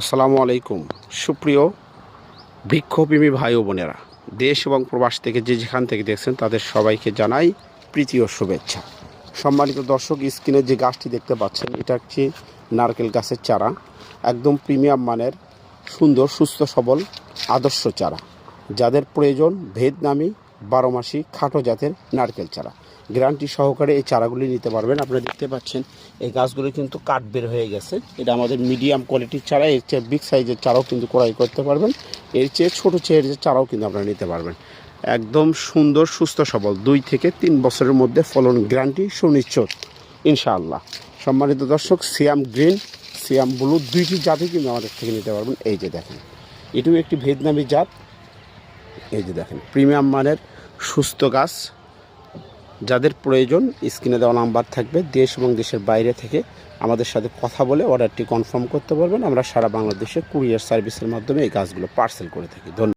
আসসালামু আলাইকুম। সুপ্রিয় বৃক্ষপ্রেমী ভাই ও বোনেরা, দেশ এবং প্রবাস থেকে যে যেখান থেকে দেখছেন তাদের সবাইকে জানাই প্রীতি ও শুভেচ্ছা। সম্মানিত দর্শক, স্ক্রিনে যে গাছটি দেখতে পাচ্ছেন, এটা হচ্ছে নারকেল গাছের চারা, একদম প্রিমিয়াম মানের, সুন্দর, সুস্থ, সবল, আদর্শ চারা। যাদের প্রয়োজন ভেদনামি বারো মাসি খাটো জাতের নারকেল চারা। গ্যারান্টি সহকারে এই চারাগুলি নিতে পারবেন। আপনারা দেখতে পাচ্ছেন, এই গাছগুলো কিন্তু কাঠ বের হয়ে গেছে। এটা আমাদের মিডিয়াম কোয়ালিটির চারা, এর চেয়ে বিগ সাইজের চারাও কিন্তু ক্রয় করতে পারবেন। এর চেয়ে ছোটো চেয়ের যে চারাও কিন্তু আপনারা নিতে পারবেন। একদম সুন্দর, সুস্থ, সবল, দুই থেকে তিন বছরের মধ্যে ফলন গ্যারান্টি সুনিশ্চিত, ইনশাআল্লাহ। সম্মানিত দর্শক, সিয়াম গ্রিন, সিয়াম ব্লু, দুইটি জাতই কিন্তু আমাদের থেকে নিতে পারবেন। এই যে দেখেন, এটিও একটি ভেদনামি জাত। এই যে দেখেন, প্রিমিয়াম মানের সুস্থ গাছ। যাদের প্রয়োজন, স্ক্রিনে দেওয়া নাম্বার থাকবে। দেশ এবং দেশের বাইরে থেকে আমাদের সাথে কথা বলে অর্ডারটি কনফার্ম করতে পারবেন আমরা সারা বাংলাদেশে কুরিয়ার সার্ভিসের মাধ্যমে এই গাছগুলো পার্সেল করে থাকি। ধন্যবাদ।